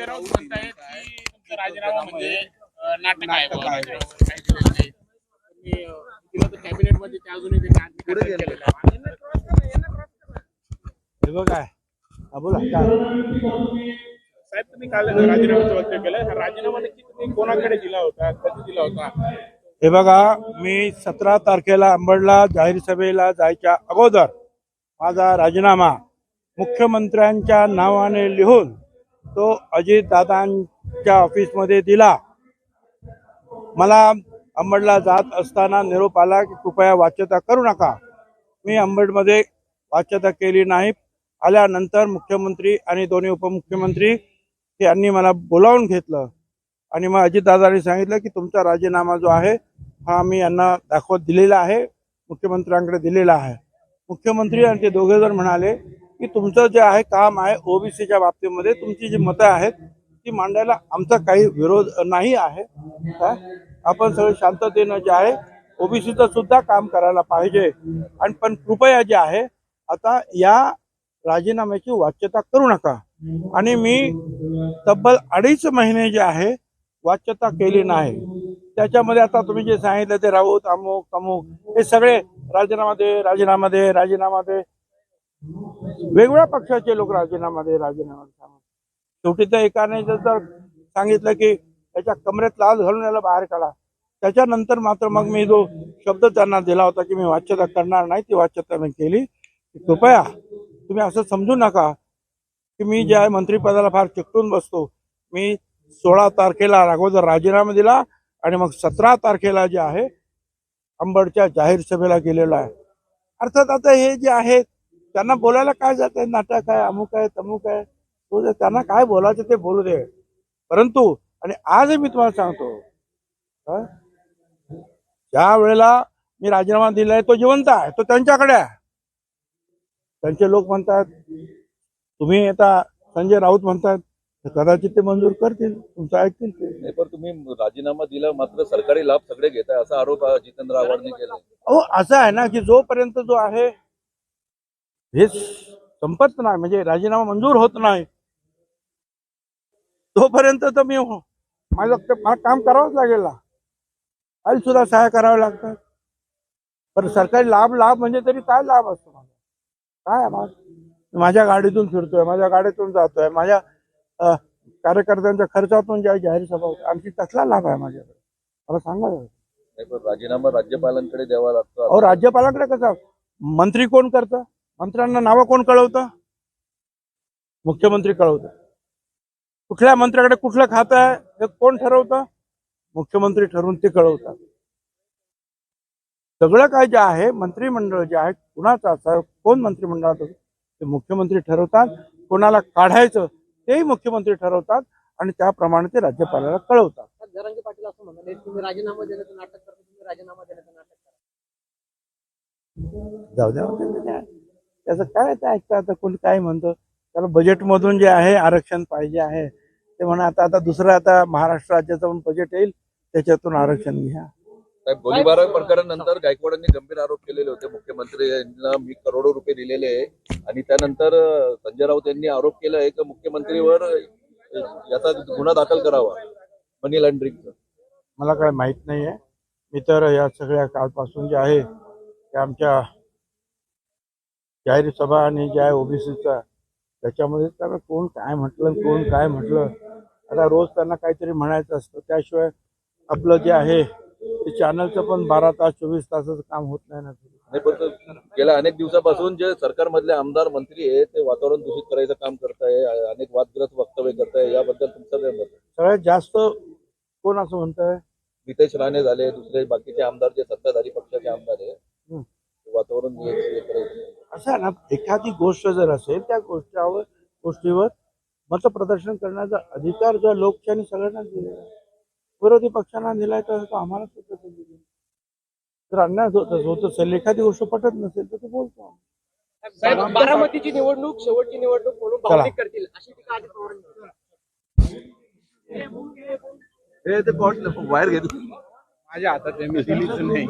संजय राऊत म्हणतायत की तुमचा राजीनामा म्हणजे अं, नाटक आहे बुवा, नाटक आहे. राजीनामा काही दिलेलं नाही. तुम्ही, अं, दिलं तर कॅबिनेटमध्ये ते अजूनही त्यांनी अंतिम केलेलं आहे. हे बघ. काय हा बोला. काय? साहेब तुम्ही काल राजीनाम्याचं वक्तव्य केलं. हा राजीनामा नक्की तुम्ही कोणाकडे दिला होता? कधी दिला होता? हे बघा मी सतरा तारखेला अंबडला जाहीर सभेला जायच्या अगोदर माझा राजीनामा मुख्यमंत्र्यांच्या नावाने लिहून तो अजितदादांच्या ऑफिसमध्ये दिला. मला अंबडला जात असताना निरोप आला की कृपया वाच्यता करू नका. मी अंबडमध्ये वाच्यता केली नाही. आल्यानंतर मुख्यमंत्री आणि दोन्ही उपमुख्यमंत्री यांनी मला बोलावून घेतलं. आणि मग अजितदादांनी सांगितलं की तुमचा राजीनामा जो आहे हा मी यांना दाखवत दिलेला आहे मुख्यमंत्र्यांकडे दिलेला आहे. मुख्यमंत्री आणि ते दोघे जण म्हणाले की तुमचं जे आहे काम आहे ओबीसीच्या बाबतीमध्ये तुमची जी मतं आहेत ती मांडायला आमचा काही विरोध नाही आहे. काय? आपण सगळे शांततेनं जे आहे ओबीसीचं सुद्धा काम करायला पाहिजे. आणि पण कृपया जे आहे आता या राजीनाम्याची वाच्यता करू नका. आणि मी तब्बल अडीच महिने जे आहे वाच्यता केली नाही. त्याच्यामध्ये आता तुम्ही जे सांगितलं ते राऊत अमुक अमुक हे सगळे राजीनामा दे राजीनामा दे राजीनामा दे. वेगवेगळ्या पक्षाचे लोक राजीनामा दे राजीनामा दे शेवटी त्या एकाने जर सांगितलं की त्याच्या कमरेत लाल घालून याला बाहेर काढा. त्याच्यानंतर मात्र मग मी जो शब्द त्यांना दिला होता की मी वाच्यता करणार नाही ती वाच्यता मी केली. कृपया तुम्ही असं समजू नका की मी जे आहे मंत्रिपदाला फार चिकटून बसतो. मी सोळा तारखेला अगोदर राजीनामा दिला आणि मग सतरा तारखेला जे आहे अंबडच्या जाहीर सभेला गेलेलो आहे. अर्थात आता हे जे आहे त्यांना बोलायला काय जात आहे? नाटक आहे अमुक आहे तमुक आहे. त्यांना काय बोलायचं ते बोलू दे. परंतु आणि आजही मी तुम्हाला सांगतो? ज्या वेळेला मी राजीनामा दिलाय तो जिवंत आहे तो त्यांच्याकडे आहे. त्यांचे लोक म्हणतात तुम्ही आता संजय राऊत म्हणतात कदाचित ते मंजूर करतील तुमचं ऐकतील ते. नाही पण तुम्ही राजीनामा दिला मात्र सरकारी लाभ सगळे घेताय असा आरोप जितेंद्र आव्हाडने केला अहो असं आहे ना की जोपर्यंत जो आहे हे संपत नाही म्हणजे राजीनामा मंजूर होत नाही. तोपर्यंत तर मी हो- माझं ते- मला काम करावंच लागेल ना. काही सुद्धा सहाय्य करावं लागतं. पण सरकारी लाभ लाभ म्हणजे तरी काय लाभ असतो माझा? काय माझं? माझ्या गाडीतून फिरतोय माझ्या गाडीतून जातोय माझ्या कार्यकर्त्यांच्या खर्चातून ज्या जाहीर सभा होते आणखी कसला लाभ आहे माझ्याकडे? मला सांगा राजीनामा राज्यपालांकडे द्यावा लागतो. अहो राज्यपालाकडे कसं? मंत्री कोण करतं? मंत्र्यांना नावं कोण कळवतं? मुख्यमंत्री कळवतं कुठल्या मंत्र्याकडे कुठलं खातं आहे हे कोण ठरवतं? मुख्यमंत्री ठरवून ते कळवतात. सगळं काय जे आहे मंत्रिमंडळ जे आहे कुणाचं असं कोण मंत्रिमंडळात असं ते मुख्यमंत्री ठरवतात. कोणाला काढायचं तेही मुख्यमंत्री ठरवतात आणि त्याप्रमाणे ते राज्यपालाला कळवतात. जरांगे पाटील असं म्हणाले तुम्ही राजीनामा देण्याचं नाटक करता तुम्ही राजीनामा देण्याचं नाटक करा. जाऊ द्या. त्याचं काय. ते ऐकतं आता कोणी काय म्हणतं? त्याला बजेटमधून जे आहे आरक्षण पाहिजे आहे. ते म्हणा आता आता दुसरं आता महाराष्ट्र राज्याचं पण बजेट येईल त्याच्यातून आरक्षण घ्या. साहेब गोळीबार प्रकरणानंतर गायकवाडांनी गंभीर आरोप केलेले होते. मुख्यमंत्री यांना मी करोडो रुपये दिलेले आहे. आणि त्यानंतर संजय राऊत यांनी आरोप केला आहे की मुख्यमंत्रीवर याचा गुन्हा दाखल करावा. मनी लॉन्ड्रिंगचा मला काय माहीत नाही आहे मी तर या सगळ्या कालपासून जे आहे ते आमच्या जाहीर सभा आणि जे आहे ओबीसीचा त्याच्यामध्ये त्याला कोण काय म्हटलं कोण काय म्हटलं? आता रोज त्यांना काहीतरी म्हणायचं असतं. त्याशिवाय आपलं जे आहे ते चॅनलचं पण बारा तास चोवीस तासाचं काम होत नाही ना. नाही पण तो गेल्या अनेक दिवसापासून जे सरकारमधले आमदार मंत्री आहेत ते वातावरण दूषित करायचं काम करताय अनेक वादग्रस्त वक्तव्य करताय याबद्दल तुमचं काय मत? सगळ्यात जास्त कोण असं म्हणतंय? नितेश राणे झाले दुसरे बाकीचे आमदार जे सत्ताधारी पक्षाचे आमदार आहे हम्म. ते वातावरण करायचं. असं आहे ना एखादी गोष्ट जर असेल त्या गोष्टीवर गोष्टीवर मतप्रदर्शन करण्याचा अधिकार जो लोकशाही सगळ्यांना दिलेला आहे विरोधी पक्षांना दिलाय तर तो आम्हाला सुद्धा दिली जर अन्याय होत होत असेल एखादी गोष्ट पटत नसेल तर ते बोलतो बारामतीची निवडणूक शेवटची निवडणूक म्हणून. भावनिक करतील. अशी टीका पवारांनी केली. बाहेर घेतलं माझ्या हातात आहे मी दिलीच नाही.